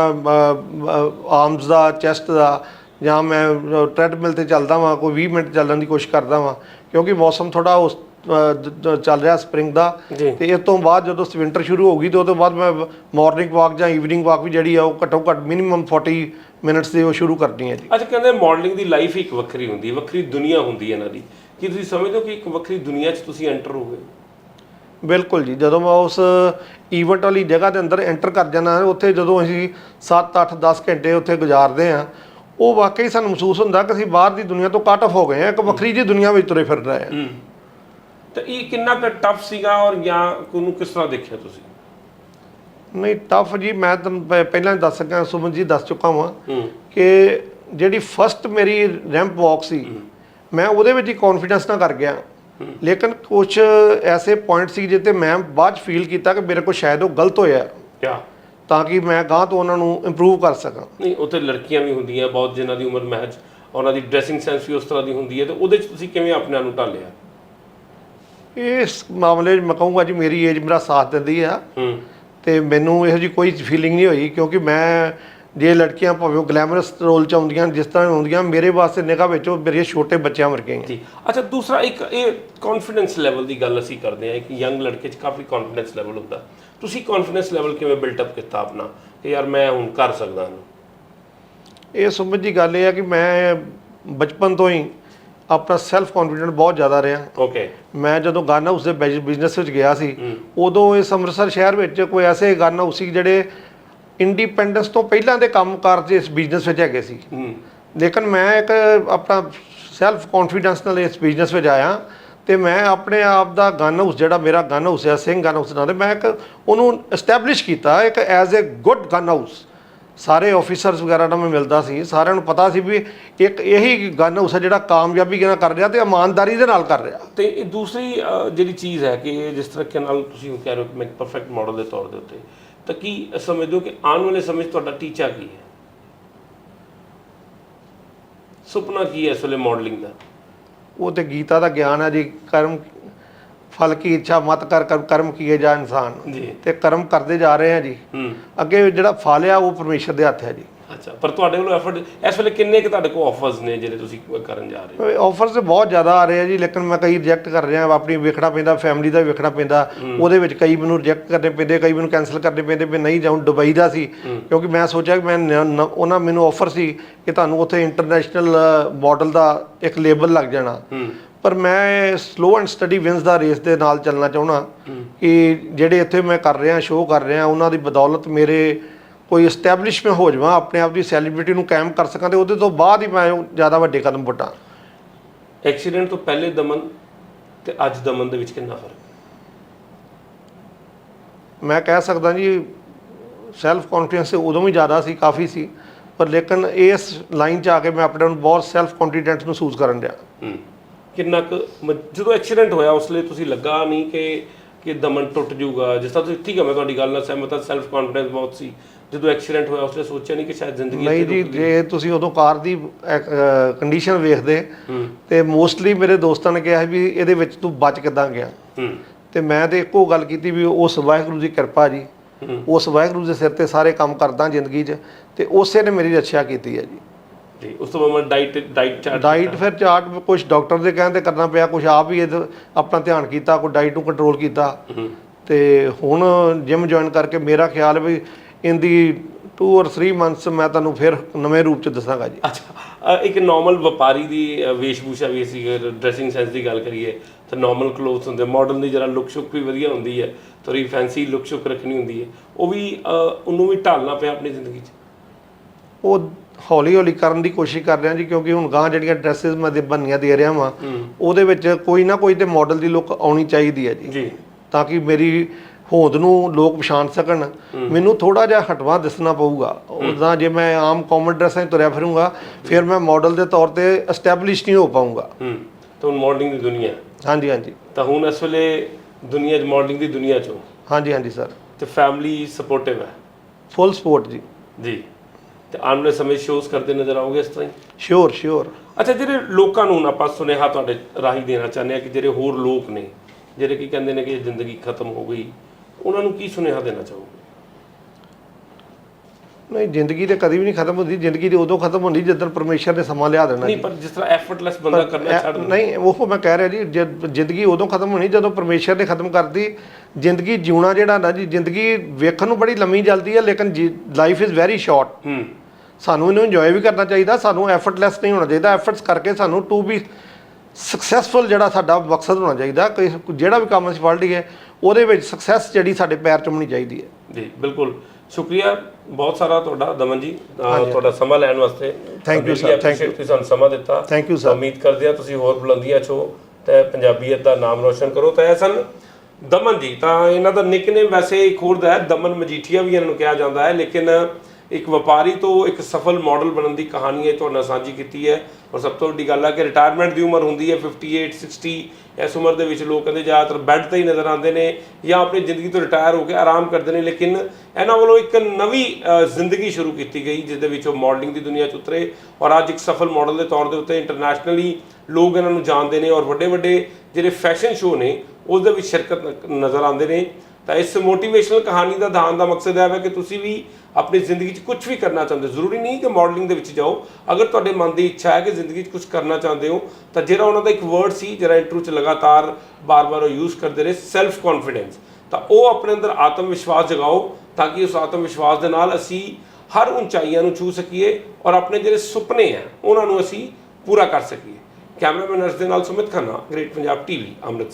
ਆਰਮਸ ਦਾ ਚੈਸਟ ਦਾ। ਜਾਂ ਮੈਂ ਟ੍ਰੈਡਮਿਲ ਤੇ ਚੱਲਦਾ ਵਾਂ ਕੋਈ 20 ਮਿੰਟ ਚੱਲਣ ਦੀ ਕੋਸ਼ਿਸ਼ ਕਰਦਾ ਵਾਂ ਕਿਉਂਕਿ ਮੌਸਮ ਥੋੜਾ ਉਸ ਚੱਲ ਰਿਹਾ ਸਪ੍ਰਿੰਗ ਦਾ। ਤੇ ਇਸ ਤੋਂ ਬਾਅਦ ਜਦੋਂ ਵਿੰਟਰ ਸ਼ੁਰੂ ਹੋ ਗਈ ਤੇ ਉਹ ਤੋਂ ਬਾਅਦ ਮੈਂ ਮਾਰਨਿੰਗ ਵਾਕ ਜਾਂ ਈਵਨਿੰਗ ਵਾਕ ਵੀ ਜਿਹੜੀ ਆ ਉਹ ਘੱਟੋ ਘੱਟ ਮਿਨੀਮਮ 40 ਮਿੰਟਸ ਦੀ ਉਹ ਸ਼ੁਰੂ ਕਰਨੀ ਹੈ ਜੀ। ਅੱਛਾ ਕਹਿੰਦੇ ਮਾਡਲਿੰਗ ਦੀ ਲਾਈਫ ਇੱਕ ਵੱਖਰੀ ਹੁੰਦੀ ਹੈ ਵੱਖਰੀ ਦੁਨੀਆ ਹੁੰਦੀ ਹੈ ਇਹਨਾਂ ਦੀ। ਕੀ ਤੁਸੀਂ ਸਮਝਦੇ ਹੋ ਕਿ ਇੱਕ ਵੱਖਰੀ ਦੁਨੀਆ 'ਚ ਤੁਸੀਂ ਐਂਟਰ ਹੋ ਗਏ? ਬਿਲਕੁਲ ਜੀ ਜਦੋਂ ਮੈਂ ਉਸ ਈਵੈਂਟ ਵਾਲੀ ਜਗ੍ਹਾ ਦੇ ਅੰਦਰ ਐਂਟਰ ਕਰ ਜਾਣਾ ਉੱਥੇ ਜਦੋਂ ਅਸੀਂ 7 8 10 ਘੰਟੇ ਉੱਥੇ ਗੁਜ਼ਾਰਦੇ ਆ ਉਹ ਵਾਕਈ ਸਾਨੂੰ ਮਹਿਸੂਸ ਹੁੰਦਾ ਕਿ ਅਸੀਂ ਬਾਹਰ ਦੀ ਦੁਨੀਆ ਤੋਂ ਕੱਟ ਆਫ ਹੋ ਗਏ ਆ ਇੱਕ ਵੱਖਰੀ ਜੀ ਦੁਨੀਆ ਵਿੱਚ ਤੁਰੇ ਫਿਰ ਰਹੇ ਆ ਹੂੰ। ਤਾਂ ਇਹ ਕਿੰਨਾ ਕੁ ਟਫ ਸੀਗਾ ਔਰ ਜਾਂ ਉਹਨੂੰ ਕਿਸ ਤਰ੍ਹਾਂ ਦੇਖਿਆ ਤੁਸੀਂ? ਨਹੀਂ ਟਫ ਜੀ ਮੈਂ ਤੁਹਾਨੂੰ ਪ- ਪਹਿਲਾਂ ਹੀ ਦੱਸ ਸਕਾਂ ਸੁਮਨ ਜੀ ਦੱਸ ਚੁੱਕਾ ਹਾਂ ਹੂੰ। ਕਿ ਜਿਹੜੀ ਫਸਟ ਮੇਰੀ ਰੈਂਪ ਵਾਕ ਸੀ ਮੈਂ ਉਹਦੇ ਵਿੱਚ ਹੀ ਕੌਨਫੀਡੈਂਸ ਨਾਲ ਕਰ ਗਿਆ। ਲੇਕਿਨ ਕੁਝ ਐਸੇ ਪੁਆਇੰਟ ਸੀ ਜਿੱਤੇ ਮੈਂ ਬਾਅਦ ਫੀਲ ਕੀਤਾ ਕਿ ਮੇਰੇ ਕੋਲ ਸ਼ਾਇਦ ਉਹ ਗਲਤ ਹੋਇਆ। ਕਿਆ? ਤਾਂ ਕਿ ਮੈਂ ਗਾਂ ਤੋਂ ਉਹਨਾਂ ਨੂੰ ਇੰਪਰੂਵ ਕਰ ਸਕਾਂ। ਨਹੀਂ ਉੱਥੇ ਲੜਕੀਆਂ ਵੀ ਹੁੰਦੀਆਂ ਬਹੁਤ ਜਿਨ੍ਹਾਂ ਦੀ ਉਮਰ ਮਹਿਜ ਉਹਨਾਂ ਦੀ ਡਰੈਸਿੰਗ ਸੈਂਸ ਵੀ ਉਸ ਤਰ੍ਹਾਂ ਦੀ ਹੁੰਦੀ ਹੈ ਤੇ ਉਹਦੇ 'ਚ ਤੁਸੀਂ ਕਿਵੇਂ ਆਪਣੇ ਆਪ ਨੂੰ ਢਾਲਿਆ? ਇਸ ਮਾਮਲੇ 'ਚ ਮੈਂ ਕਹੂੰਗਾ ਜੀ ਮੇਰੀ ਏਜ ਮੇਰਾ ਸਾਥ ਦਿੰਦੀ ਆ। ਹੂੰ। ਤੇ ਮੈਨੂੰ ਇਹੋ ਜੀ ਕੋਈ ਫੀਲਿੰਗ ਨਹੀਂ ਹੋਈ ਕਿਉਂਕਿ ਮੈਂ ਜੇ ਲੜਕੀਆਂ ਭਾਵੇਂ ਗਲੈਮਰਸ ਰੋਲ ਚ ਆਉਂਦੀਆਂ ਜਿਸ ਤਰ੍ਹਾਂ ਆਉਂਦੀਆਂ ਮੇਰੇ ਵਾਸਤੇ ਨਿਗਾਹ ਵਿੱਚ ਉਹ ਮੇਰੇ ਛੋਟੇ ਬੱਚਿਆਂ ਵਰਗੀਆਂ ਜੀ। ਅੱਛਾ ਦੂਸਰਾ ਇੱਕ ਇਹ ਕੌਨਫੀਡੈਂਸ ਲੈਵਲ ਦੀ ਗੱਲ ਅਸੀਂ ਕਰਦੇ ਹਾਂ ਕਿ ਯੰਗ ਲੜਕੇ 'ਚ ਕਾਫੀ ਕੌਨਫੀਡੈਂਸ ਲੈਵਲ ਹੁੰਦਾ। ਤੁਸੀਂ ਕੌਨਫੀਡੈਂਸ ਲੈਵਲ ਕਿਵੇਂ ਬਿਲਟ ਅਪ ਕੀਤਾ ਆਪਣਾ? ਕਿ ਯਾਰ ਮੈਂ ਹੁਣ ਕਰ ਸਕਦਾ ਹਾਂ ਇਹ ਸਮਝ ਦੀ ਗੱਲ ਇਹ ਆ ਕਿ ਮੈਂ ਬਚਪਨ ਤੋਂ ਹੀ ਆਪਣਾ ਸੈਲਫ ਕੌਨਫੀਡੈਂਟ ਬਹੁਤ ਜ਼ਿਆਦਾ ਰਿਹਾ। ਓਕੇ ਮੈਂ ਜਦੋਂ ਗਨ ਹਾਊਸ ਦੇ ਬਿਜ਼ਨਸ ਵਿੱਚ ਗਿਆ ਸੀ ਉਦੋਂ ਇਸ ਅੰਮ੍ਰਿਤਸਰ ਸ਼ਹਿਰ ਵਿੱਚ ਕੋਈ ਐਸੇ ਗਨ ਹਾਊਸ ਸੀ ਜਿਹੜੇ ਇੰਡੀਪੈਂਡੈਂਸ ਤੋਂ ਪਹਿਲਾਂ ਦੇ ਕੰਮ ਕਰਦੇ ਇਸ ਬਿਜ਼ਨਸ ਵਿੱਚ ਹੈਗੇ ਸੀ। ਹੂੰ। ਲੇਕਿਨ ਮੈਂ ਇੱਕ ਆਪਣਾ ਸੈਲਫ ਕੌਨਫੀਡੈਂਸ ਨਾਲ ਇਸ ਬਿਜ਼ਨਸ ਵਿੱਚ ਆਇਆ। ਤੇ ਮੈਂ ਆਪਣੇ ਆਪ ਦਾ ਗਨ ਹਾਊਸ ਜਿਹੜਾ ਮੇਰਾ ਗਨ ਹਾਊਸ ਹੈ ਸਿੰਘ ਗਨ ਹਾਊਸ ਨਾਂ ਮੈਂ ਇੱਕ ਉਹਨੂੰ ਐਸਟੈਬਲਿਸ਼ ਕੀਤਾ ਇੱਕ as a good gun house ਸਾਰੇ ਆਫੀਸਰਸ ਵਗੈਰਾ ਨਾਲ ਮੈਂ ਮਿਲਦਾ ਸੀ ਸਾਰਿਆਂ ਨੂੰ ਪਤਾ ਸੀ ਵੀ ਇੱਕ ਇਹੀ ਗਨ ਹਾਊਸ ਹੈ ਜਿਹੜਾ ਕਾਮਯਾਬੀ ਨਾਲ ਕਰ ਰਿਹਾ ਤੇ ਇਮਾਨਦਾਰੀ ਦੇ ਨਾਲ ਕਰ ਰਿਹਾ। ਤੇ ਇਹ ਦੂਸਰੀ ਅਹ, ਜਿਹੜੀ ਚੀਜ਼ ਹੈ ਕਿ ਜਿਸ ਤਰੀਕੇ ਨਾਲ ਤੁਸੀਂ ਕਹਿ ਰਹੇ ਹੋ ਕਿ ਮੈਂ ਪਰਫੈਕਟ ਮਾਡਲ ਦੇ ਤੌਰ ਦੇ ਉੱਤੇ ਤਾਂ ਕੀ ਸਮਝਦੇ ਹੋ ਕਿ ਆਉਣ ਵਾਲੇ ਸਮੇਂ 'ਚ ਤੁਹਾਡਾ ਟੀਚਾ ਕੀ ਹੈ? ਸੁਪਨਾ ਕੀ ਹੈ ਇਸ ਵੇਲੇ ਮਾਡਲਿੰਗ ਦਾ? ਉਹ ਤੇ ਗੀਤਾ ਦਾ ਗਿਆਨ ਹੈ ਜੀ ਕਰਮ ਫਲ ਕੀ ਇੱਛਾ ਮਤ ਕਰ ਕਰ- ਕਰਮ ਕੀਏ ਜਾ ਇਨਸਾਨ। ਜੀ। ਤੇ ਕਰਮ ਕਰਦੇ ਜਾ ਰਹੇ ਆ ਜੀ। ਹੂੰ। ਅੱਗੇ ਜਿਹੜਾ ਫਲ ਆ ਉਹ ਪਰਮੇਸ਼ਰ ਦੇ ਹੱਥ ਹੈ ਜੀ। ਅੱਛਾ ਪਰ ਤੁਹਾਡੇ ਕੋਲ ਐਫਰਟ ਇਸ ਵੇਲੇ ਕਿੰਨੇ ਕੁ ਤੁਹਾਡੇ ਕੋਲ ਆਫਰਸ ਨੇ ਜਿਹੜੇ ਤੁਸੀਂ ਕਰਨ ਜਾ ਰਹੇ ਹੋ? ਆਫਰਸ ਬਹੁਤ ਜ਼ਿਆਦਾ ਆ ਰਹੇ ਆ ਜੀ ਲੇਕਿਨ ਮੈਂ ਕਈ ਰਿਜੈਕਟ ਕਰ ਰਿਹਾ ਆਪਣੀ ਵੇਖਣਾ ਪੈਂਦਾ ਫੈਮਿਲੀ ਦਾ ਵੇਖਣਾ ਪੈਂਦਾ ਉਹਦੇ ਵਿੱਚ ਕਈ ਮੈਨੂੰ ਰਿਜੈਕਟ ਕਰਨੇ ਪੈਂਦੇ ਕਈ ਮੈਨੂੰ ਕੈਨਸਲ ਕਰਨੇ ਪੈਂਦੇ ਵੀ ਨਹੀਂ ਜਾਉਂ ਦੁਬਈ ਦਾ ਸੀ। ਕਿਉਂਕਿ ਮੈਂ ਸੋਚਿਆ ਕਿ ਮੈਂ ਉਹਨਾਂ ਮੈਨੂੰ ਆਫਰ ਸੀ ਕਿ ਤੁਹਾਨੂੰ ਉੱਥੇ ਇੰਟਰਨੈਸ਼ਨਲ ਮਾਡਲ ਦਾ ਇੱਕ ਲੇਬਲ ਲੱਗ ਜਾਣਾ। ਪਰ ਮੈਂ slow and steady wins the race ਦੇ ਨਾਲ ਚੱਲਣਾ ਚਾਹੁੰਦਾ ਕਿ ਜਿਹੜੇ ਇੱਥੇ ਮੈਂ ਕਰ ਰਿਹਾ ਸ਼ੋਅ ਕਰ ਰਿਹਾ ਉਹਨਾਂ ਦੀ ਬਦੌਲਤ ਮੇਰੇ ਕੋਈ ਐਸਟੈਬਲਿਸ਼ ਮੈਂ ਹੋ ਜਾਵਾਂ ਆਪਣੇ ਆਪ ਦੀ ਸੈਲੀਬ੍ਰਿਟੀ ਨੂੰ ਕਾਇਮ ਕਰ ਸਕਾਂ ਤੇ ਉਹਦੇ ਤੋਂ ਬਾਅਦ ਹੀ ਮੈਂ ਜ਼ਿਆਦਾ ਵੱਡੇ ਕਦਮ ਪੁੱਟਾਂ। ਐਕਸੀਡੈਂਟ ਤੋਂ ਪਹਿਲੇ ਦਮਨ ਤੇ ਅੱਜ ਦਮਨ ਦੇ ਵਿੱਚ ਕਿੰਨਾ ਫ਼ਰਕ? ਮੈਂ ਕਹਿ ਸਕਦਾ ਜੀ ਸੈਲਫ ਕੌਨਫੀਡੈਂਸ ਉਦੋਂ ਵੀ ਜ਼ਿਆਦਾ ਸੀ ਕਾਫੀ ਸੀ ਪਰ ਲੇਕਿਨ ਇਸ ਲਾਈਨ 'ਚ ਆ ਕੇ ਮੈਂ ਆਪਣੇ ਨੂੰ ਬਹੁਤ ਸੈਲਫ ਕੌਨਫੀਡੈਂਟ ਮਹਿਸੂਸ ਕਰਨ ਹੂੰ। ਕਿੰਨਾ ਕੁ ਜਦੋਂ ਐਕਸੀਡੈਂਟ ਹੋਇਆ ਉਸ ਲਈ ਤੁਸੀਂ ਲੱਗਾ ਨਹੀਂ ਕਿ ਕਿ ਦਮਨ ਟੁੱਟ ਜਾਊਗਾ ਜਿਸ ਤਰ੍ਹਾਂ ਤੁਸੀਂ ਠੀਕ ਹੈ ਮੈਂ ਤੁਹਾਡੀ ਗੱਲ ਨਾਲ ਸਹਿਮਤ ਹਾਂ ਸੈਲਫ ਕੌਨਫੀਡੈਂਸ ਬਹੁਤ ਸੀ ਜਦੋਂ ਐਕਸੀਡੈਂਟ ਹੋਇਆ ਉਸ ਲਈ ਸੋਚਿਆ ਨਹੀਂ ਕਿ ਸ਼ਾਇਦ ਜ਼ਿੰਦਗੀ ਨਹੀਂ ਜੀ ਜੇ ਤੁਸੀਂ ਉਦੋਂ ਕਾਰ ਦੀ ਕੰਡੀਸ਼ਨ ਵੇਖਦੇ ਤੇ ਮੋਸਟਲੀ ਮੇਰੇ ਦੋਸਤਾਂ ਨੇ ਕਿਹਾ ਵੀ ਇਹਦੇ ਵਿੱਚ ਤੂੰ ਬਚ ਕਿੱਦਾਂ ਗਿਆ। ਤੇ ਮੈਂ ਤੇ ਇੱਕੋ ਗੱਲ ਕੀਤੀ ਵੀ ਉਸ ਵਾਹਿਗੁਰੂ ਦੀ ਕਿਰਪਾ ਜੀ। ਉਸ ਵਾਹਿਗੁਰੂ ਦੇ ਸਿਰ ਤੇ ਸਾਰੇ ਕੰਮ ਕਰਦਾ ਜ਼ਿੰਦਗੀ 'ਚ ਤੇ ਉਸੇ ਨੇ ਮੇਰੀ ਰੱਖਿਆ ਕੀਤੀ ਹੈ ਜੀ। ਜੀ ਉਸ ਤੋਂ ਬਾਅਦ ਮੈਂ ਡਾਈਟ ਡਾਈਟ ਚਾਰਟ ਡਾਈਟ ਫਿਰ ਚਾਰਟ ਕੁਝ ਡਾਕਟਰ ਦੇ ਕਹਿਣ ਤੇ ਕਰਨਾ ਪਿਆ ਕੁਝ ਆਪ ਹੀ ਆਪਣਾ ਧਿਆਨ ਕੀਤਾ ਕੋਈ ਡਾਈਟ ਨੂੰ ਕੰਟਰੋਲ ਕੀਤਾ। ਤੇ ਹੁਣ ਜਿਮ ਜੁਆਇਨ ਕਰਕੇ ਮੇਰਾ ਖਿਆਲ ਵੀ ਇਨ ਦੀ 2 অর 3 ਮੰਥਸ ਮੈਂ ਤੁਹਾਨੂੰ ਫਿਰ ਨਵੇਂ ਰੂਪ 'ਚ ਦੱਸਾਂਗਾ ਜੀ। ਅੱਛਾ ਇੱਕ ਨਾਰਮਲ ਵਪਾਰੀ ਦੀ ਵੇਸ਼ਭੂਸ਼ਾ ਵੀ ਅਸੀਂ ਡਰੈਸਿੰਗ ਸੈਂਸ ਦੀ ਗੱਲ ਕਰੀਏ ਤਾਂ ਨਾਰਮਲ ਕਲੋਥਸ ਹੁੰਦੇ ਮਾਡਲ ਦੀ ਜਰਾ ਲੁੱਕ ਸ਼ੁੱਕ ਵੀ ਵਧੀਆ ਹੁੰਦੀ ਹੈ ਥੋੜੀ ਫੈਂਸੀ ਲੁੱਕ ਸ਼ੁੱਕ ਰੱਖਣੀ ਹੁੰਦੀ ਹੈ। ਉਹ ਵੀ ਉਹਨੂੰ ਵੀ ਢਾਲਣਾ ਪਿਆ ਆਪਣੀ ਜ਼ਿੰਦਗੀ 'ਚ? ਉਹ ਹੌਲੀ ਹੌਲੀ ਕਰਨ ਦੀ ਕੋਸ਼ਿਸ਼ ਕਰ ਰਿਹਾ ਜੀ ਕਿਉਂਕਿ ਹੁਣ ਗਾਂ ਜਿਹੜੀਆਂ ਡਰੈਸਸ ਮੈਂ ਦੇ ਬੰਨੀਆਂ ਦੇ ਰਿਹਾ ਵਾਂ ਉਹਦੇ ਵਿੱਚ ਕੋਈ ਨਾ ਕੋਈ ਤੇ ਮਾਡਲ ਦੀ ਲੁੱਕ ਆਉਣੀ ਚਾਹੀਦੀ ਹੈ ਜੀ। ਜੀ। ਤਾਂ ਕਿ ਮੇਰੀ ਹੋਂਦ ਨੂੰ ਲੋਕ ਪਛਾਣ ਸਕਣ। ਮੈਨੂੰ ਥੋੜਾ ਜਿਹਾ ਹਟਵਾ ਦਿਸਣਾ ਪਊਗਾ। ਉਦਾਂ ਜੇ ਮੈਂ ਆਮ ਕਾਮਨ ਡਰੈਸਾਂ 'ਚ ਤੁਰਿਆ ਫਿਰੂੰਗਾ ਫਿਰ ਮੈਂ ਮਾਡਲ ਦੇ ਤੌਰ ਤੇ ਐਸਟੈਬਲਿਸ਼ ਨਹੀਂ ਹੋ ਪਾਊਂਗਾ। ਹੂੰ ਤਾਂ ਹੁਣ ਮਾਡਲਿੰਗ ਦੀ ਦੁਨੀਆ। ਹਾਂਜੀ ਹਾਂਜੀ। ਤਾਂ ਹੁਣ ਇਸ ਵੇਲੇ ਦੁਨੀਆ 'ਚ ਮਾਡਲਿੰਗ ਦੀ ਦੁਨੀਆ 'ਚੋਂ ਹਾਂਜੀ ਹਾਂਜੀ ਸਰ ਤੇ ਫੈਮਿਲੀ ਸਪੋਰਟਿਵ ਹੈ? ਫੁੱਲ ਸਪੋਰਟ ਜੀ। ਜੀ। ਤੇ ਆਉਣ ਵਾਲੇ ਸਮੇਂ ਸ਼ੋਜ਼ ਕਰਦੇ ਨਜ਼ਰ ਆਓਗੇ ਇਸ ਤਰ੍ਹਾਂ ਹੀ? ਸ਼ੋਰ ਸ਼ੋਰ ਅੱਛਾ ਜਿਹੜੇ ਲੋਕਾਂ ਨੂੰ ਹੁਣ ਆਪਾਂ ਸੁਨੇਹਾ ਤੁਹਾਡੇ ਰਾਹੀਂ ਦੇਣਾ ਚਾਹੁੰਦੇ ਆ ਕਿ ਜਿਹੜੇ ਹੋਰ ਲੋਕ ਨੇ ਜਿਹੜੇ ਕੀ ਕਹਿੰਦੇ ਨੇ ਕਿ ਜ਼ਿੰਦਗੀ ਖਤਮ ਹੋ ਗਈ ਉਹਨਾਂ ਨੂੰ ਕੀ ਸੁਨੇਹਾ ਦੇਣਾ ਚਾਹੋਗੇ? ਨਹੀਂ ਜ਼ਿੰਦਗੀ ਤੇ ਕਦੀ ਵੀ ਨਹੀਂ ਖਤਮ ਹੁੰਦੀ। ਜ਼ਿੰਦਗੀ ਤੇ ਉਦੋਂ ਖਤਮ ਹੁੰਦੀ ਜਦੋਂ ਪਰਮੇਸ਼ਰ ਨੇ ਸਮਾਂ ਲਿਆ ਦੇਣਾ ਨਹੀਂ ਪਰ ਜਿਸ ਤਰ੍ਹਾਂ ਐਫਰਟਲੈਸ ਬੰਦਾ ਕਰਨਾ ਛੱਡ ਨਹੀਂ ਉਹ ਮੈਂ ਕਹਿ ਰਿਹਾ ਜੀ ਜਦ- ਜ਼ਿੰਦਗੀ ਉਦੋਂ ਖਤਮ ਹੋਣੀ ਜਦੋਂ ਪਰਮੇਸ਼ਰ ਨੇ ਖਤਮ ਕਰਤੀ। ਜ਼ਿੰਦਗੀ ਜਿਉਣਾ ਜਿਹੜਾ ਨਾ ਜੀ ਜ਼ਿੰਦਗੀ ਵੇਖਣ ਨੂੰ ਬੜੀ ਲੰਮੀ ਜਲਦੀ ਹੈ ਲੇਕਿਨ ਲਾਈਫ ਇਜ਼ ਵੈਰੀ ਸ਼ਾਰਟ ਸਾਨੂੰ ਇਹਨੂੰ ਇੰਜੋਏ ਵੀ ਕਰਨਾ ਚਾਹੀਦਾ ਸਾਨੂੰ ਐਫਰਟਲੈਸ ਨਹੀਂ ਹੋਣਾ ਚਾਹੀਦਾ। ਐਫਰਟਸ ਕਰਕੇ ਸਾਨੂੰ ਟੂ ਬੀ ਸਕਸੈਸਫੁਲ ਜਿਹੜਾ ਸਾਡਾ ਮਕਸਦ ਹੋਣਾ ਚਾਹੀਦਾ। ਕਿ ਜਿਹੜਾ ਵੀ ਕੰਮ ਅਸੀਂ ਫੜ ਲਈਏ ਉਹਦੇ ਵਿੱਚ ਸਕਸੈਸ ਜਿਹੜੀ ਸਾਡੇ ਪੈਰ ਚੁੰਮਣੀ ਚਾਹੀਦੀ ਹੈ। ਜੀ ਬਿਲਕੁਲ। ਸ਼ੁਕਰੀਆ ਬਹੁਤ ਸਾਰਾ ਤੁਹਾਡਾ ਦਮਨ ਜੀ ਤੁਹਾਡਾ ਸਮਾਂ ਲੈਣ ਵਾਸਤੇ। You, Really sir. Thank appreciate ਤੁਸੀਂ ਸਾਨੂੰ ਸਮਾਂ ਦਿੱਤਾ। You, sir. ਤਾਂ ਉਮੀਦ ਕਰਦੇ ਹਾਂ ਤੁਸੀਂ ਹੋਰ ਬੁਲੰਦੀਆਂ ਛੋ ਤੇ ਪੰਜਾਬੀਅਤ ਦਾ ਨਾਮ ਰੋਸ਼ਨ ਕਰੋ। ਤਾਂ ਇਹ ਸਨ ਦਮਨ ਜੀ। ਤਾਂ ਇਹਨਾਂ ਦਾ ਨਿਕਨੇਮ ਵੈਸੇ ਇੱਕ ਹੋਰ ਦਾ ਹੈ ਦਮਨ ਮਜੀਠੀਆ ਵੀ ਇਹਨਾਂ ਨੂੰ ਕਿਹਾ ਜਾਂਦਾ ਹੈ। ਲੇਕਿਨ ਇੱਕ ਵਪਾਰੀ ਤੋਂ ਇੱਕ ਸਫਲ ਮਾਡਲ ਬਣਨ ਦੀ ਕਹਾਣੀ ਇਹ ਤੁਹਾਡੇ ਨਾਲ ਸਾਂਝੀ ਕੀਤੀ ਹੈ। ਔਰ ਸਭ ਤੋਂ ਵੱਡੀ ਗੱਲ ਹੈ ਕਿ ਰਿਟਾਇਰਮੈਂਟ ਦੀ ਉਮਰ ਹੁੰਦੀ ਹੈ 58 60 ਇਸ ਉਮਰ ਦੇ ਵਿੱਚ ਲੋਕ ਕਹਿੰਦੇ ਜ਼ਿਆਦਾਤਰ ਬੈੱਡ ਤੇ ਹੀ ਨਜ਼ਰ ਆਉਂਦੇ ਨੇ ਜਾਂ ਆਪਣੀ ਜ਼ਿੰਦਗੀ ਤੋਂ ਰਿਟਾਇਰ ਹੋ ਕੇ ਆਰਾਮ ਕਰਦੇ ਨੇ, ਲੇਕਿਨ ਇਹਨਾਂ ਵੱਲੋਂ ਇੱਕ ਨਵੀਂ ਜ਼ਿੰਦਗੀ ਸ਼ੁਰੂ ਕੀਤੀ ਗਈ, ਜਿਸ ਦੇ ਵਿੱਚ ਉਹ ਮਾਡਲਿੰਗ ਦੀ ਦੁਨੀਆ 'ਚ ਉਤਰੇ ਔਰ ਅੱਜ ਇੱਕ ਸਫਲ ਮਾਡਲ ਦੇ ਤੌਰ ਦੇ ਉੱਤੇ ਇੰਟਰਨੈਸ਼ਨਲੀ ਲੋਕ ਇਹਨਾਂ ਨੂੰ ਜਾਣਦੇ ਨੇ ਔਰ ਵੱਡੇ ਵੱਡੇ ਜਿਹੜੇ ਫੈਸ਼ਨ ਸ਼ੋਅ ਨੇ, ਉਸ ਦੇ ਵਿੱਚ ਸ਼ਿਰਕਤ ਨਜ਼ਰ ਆਉਂਦੇ ਨੇ। ਤਾਂ ਇਸ ਮੋਟੀਵੇਸ਼ਨਲ ਕਹਾਣੀ ਦਾ ਦਾਨ ਦਾ ਮਕਸਦ ਇਹ ਹੈ ਕਿ ਤੁਸੀਂ ਵੀ ਆਪਣੀ ਜ਼ਿੰਦਗੀ 'ਚ ਕੁਝ ਵੀ ਕਰਨਾ ਚਾਹੁੰਦੇ ਹੋ। ਜ਼ਰੂਰੀ ਨਹੀਂ ਕਿ ਮਾਡਲਿੰਗ ਦੇ ਵਿੱਚ ਜਾਓ। ਅਗਰ ਤੁਹਾਡੇ ਮਨ ਦੀ ਇੱਛਾ ਹੈ ਕਿ ਜ਼ਿੰਦਗੀ 'ਚ ਕੁਝ ਕਰਨਾ ਚਾਹੁੰਦੇ ਹੋ, ਤਾਂ ਜਿਹੜਾ ਉਹਨਾਂ ਦਾ ਇੱਕ ਵਰਡ ਸੀ, ਜਿਹੜਾ ਇੰਟਰਵਿਊ 'ਚ ਲਗਾਤਾਰ ਬਾਰ-ਬਾਰ ਉਹ ਯੂਜ਼ ਕਰਦੇ ਰਹੇ ਸੈਲਫ ਕੌਨਫੀਡੈਂਸ ਤਾਂ ਉਹ ਆਪਣੇ ਅੰਦਰ ਆਤਮ ਵਿਸ਼ਵਾਸ ਜਗਾਓ ਤਾਂ ਕਿ ਉਸ ਆਤਮ ਵਿਸ਼ਵਾਸ ਦੇ ਨਾਲ ਅਸੀਂ ਹਰ ਉਚਾਈਆਂ ਨੂੰ ਛੂ ਸਕੀਏ ਔਰ ਆਪਣੇ ਜਿਹੜੇ ਸੁਪਨੇ ਆ, ਉਹਨਾਂ ਨੂੰ ਅਸੀਂ ਪੂਰਾ ਕਰ ਸਕੀਏ। ਕੈਮਰਾਮੈਨ ਅਰਸ਼ ਦੇ ਨਾਲ ਸੁਮਿਤ ਖੰਨਾ ਗ੍ਰੇਟ ਪੰਜਾਬ ਟੀਵੀ ਅੰਮ੍ਰਿਤਸਰ।